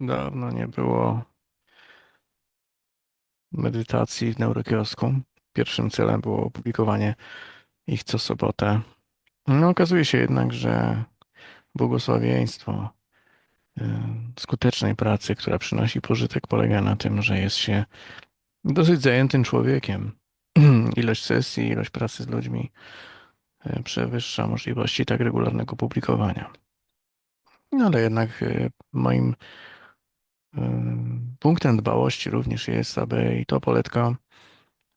Dawno nie było medytacji w neurokiosku. Pierwszym celem było opublikowanie ich co sobotę. No, okazuje się jednak, że błogosławieństwo y, skutecznej pracy, która przynosi pożytek, polega na tym, że jest się dosyć zajętym człowiekiem. Ilość sesji, ilość pracy z ludźmi y, przewyższa możliwości tak regularnego publikowania. No ale jednak y, moim Punktem dbałości również jest, aby i to poletka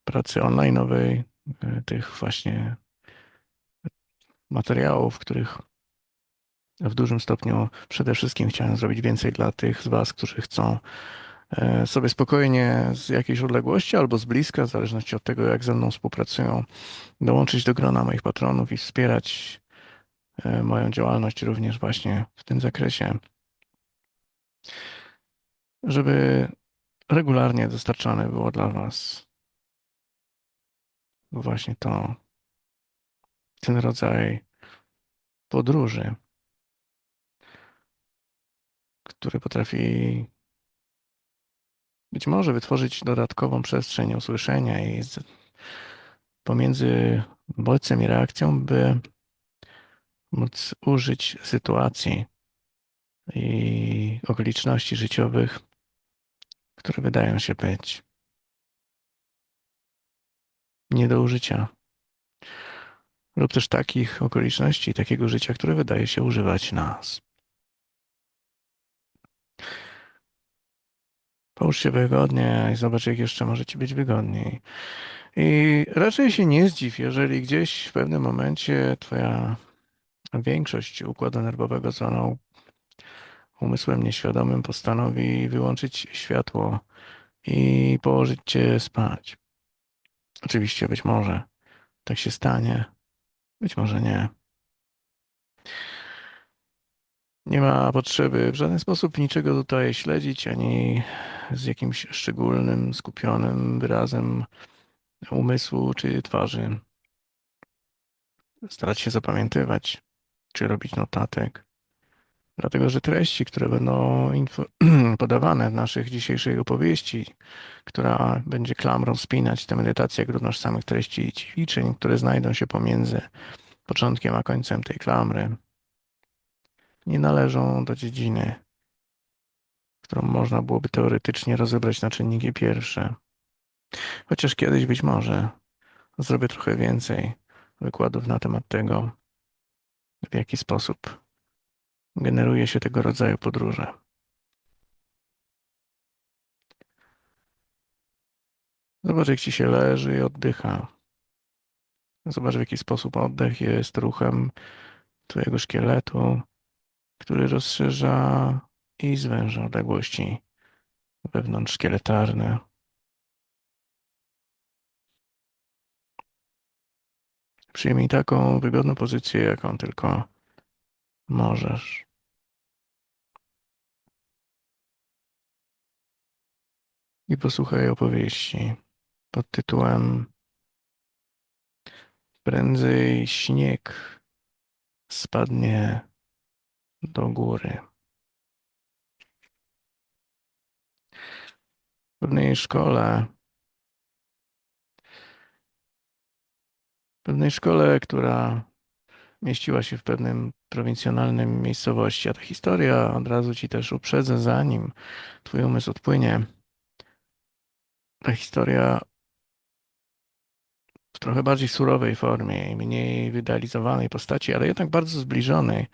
pracy online'owej, e, tych właśnie materiałów, których w dużym stopniu przede wszystkim chciałem zrobić więcej dla tych z Was, którzy chcą e, sobie spokojnie z jakiejś odległości albo z bliska, w zależności od tego, jak ze mną współpracują, dołączyć do grona moich patronów i wspierać e, moją działalność również właśnie w tym zakresie żeby regularnie dostarczane było dla Was. Właśnie to, ten rodzaj podróży, który potrafi być może wytworzyć dodatkową przestrzeń usłyszenia i z, pomiędzy bodźcem i reakcją, by móc użyć sytuacji i okoliczności życiowych które wydają się być nie do użycia. Lub też takich okoliczności, takiego życia, które wydaje się używać nas. Połóż się wygodnie i zobacz, jak jeszcze może ci być wygodniej. I raczej się nie zdziw, jeżeli gdzieś w pewnym momencie twoja większość układu nerwowego zwaną umysłem nieświadomym postanowi wyłączyć światło i położyć cię spać. Oczywiście, być może tak się stanie, być może nie. Nie ma potrzeby w żaden sposób niczego tutaj śledzić, ani z jakimś szczególnym, skupionym wyrazem umysłu czy twarzy. Starać się zapamiętywać, czy robić notatek. Dlatego, że treści, które będą podawane w naszych dzisiejszej opowieści, która będzie klamrą spinać tę medytację równoż samych treści i ćwiczeń, które znajdą się pomiędzy początkiem a końcem tej klamry, nie należą do dziedziny, którą można byłoby teoretycznie rozebrać na czynniki pierwsze. Chociaż kiedyś być może zrobię trochę więcej wykładów na temat tego, w jaki sposób generuje się tego rodzaju podróże. Zobacz, jak ci się leży i oddycha. Zobacz, w jaki sposób oddech jest ruchem Twojego szkieletu, który rozszerza i zwęża odległości wewnątrzszkieletarne. Przyjmij taką wygodną pozycję, jaką tylko możesz. I posłuchaj opowieści pod tytułem Prędzej śnieg spadnie do góry. W pewnej szkole, w pewnej szkole, która mieściła się w pewnym prowincjonalnym miejscowości, a ta historia od razu ci też uprzedzę, zanim twój umysł odpłynie. Ta historia w trochę bardziej surowej formie i mniej wydalizowanej postaci, ale jednak bardzo zbliżonej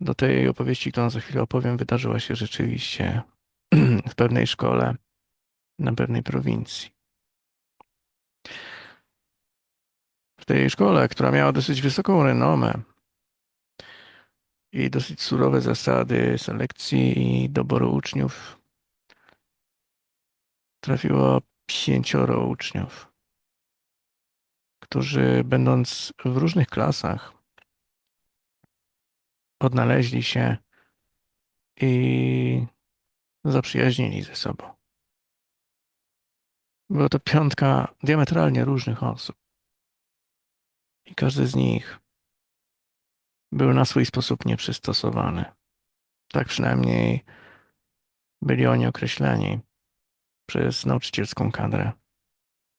do tej opowieści, którą za chwilę opowiem, wydarzyła się rzeczywiście w pewnej szkole na pewnej prowincji. Tej szkole, która miała dosyć wysoką renomę i dosyć surowe zasady selekcji i doboru uczniów, trafiło pięcioro uczniów, którzy będąc w różnych klasach odnaleźli się i zaprzyjaźnili ze sobą. Była to piątka diametralnie różnych osób. I każdy z nich był na swój sposób nieprzystosowany. Tak przynajmniej byli oni określeni przez nauczycielską kadrę.